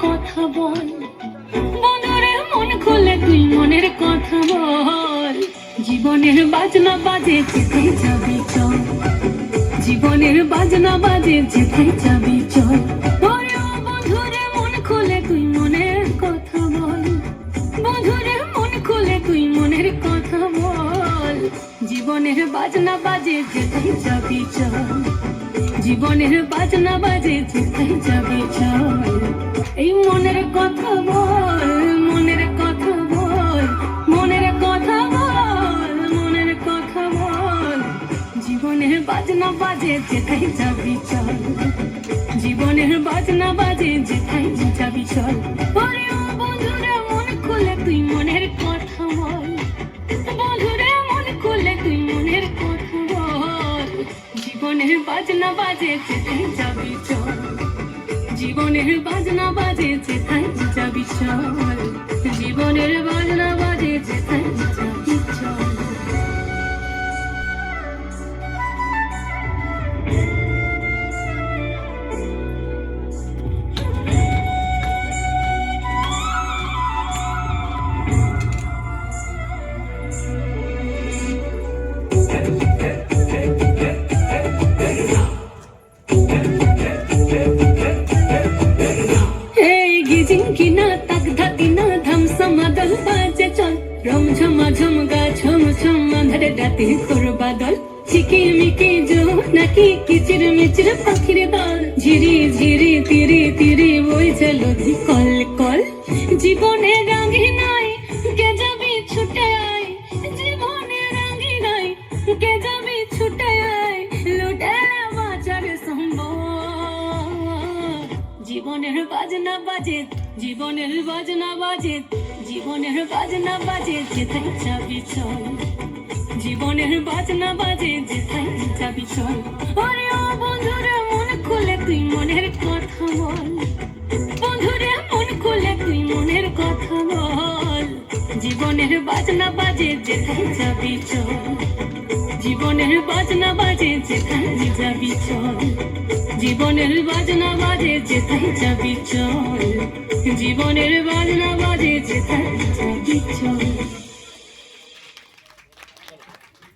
কথা বল। বন্ধুরে, মন খুলে তুই মনের কথা বল। জীবনের বাজনা বাজে যেতে যাবি চল। জীবনের বাজনা বাজে যেতে যাবি চল। মন খুলে তুই মনের কথা বল। মন তুই মনের কথা বল। জীবনের বাজনা বাজে যেতে যাবি চল। জীবনের বাজনা বাজে যেখানে যাবে চল। এই মনের কথা বল। বাজনা বাজে যেখানে যাবি চল। জীবনের বাজনা বাজে যেখানে যাবি চল। বন্ধুরা, মন তুই মনের কথা বন্ধুরে, মন তুই মনের কথা জীবনের বাজনা বাজে যেথায় যাবি চল। জীবনের বাজনা বাজে যেথায় যাবি চল। এই গিজিং কিনা তাক ধাকিনা ধাম সমাদল বাজে চল রম ঝমা ঝম গা ঝম ঝম আধারে রাতে তোর বাদল চিকি মিকি জো নাকি কিচির মিচির পাখির দল ঝিরি ঝিরি তিরি তিরি জীবনের বাজনা বাজে, জীবনের বাজনা বাজে, জীবনের বাজনা বাজে, যেথায় যাবি চল। জীবনের বাজনা বাজে, যেথায় যাবি চল। ওরে ও বন্ধুরে মন খুলে তুই মনের কথা বল। বন্ধুরে মন খুলে তুই মনের কথা বল। জীবনের বাজনা বাজে, যেথায় যাবি চল। জীবনের বাজনা বাজে যেখানে যাবি চল। জীবনের বাজনা বাজে যেথায় যাবি চল। জীবনের বাজনা বাজে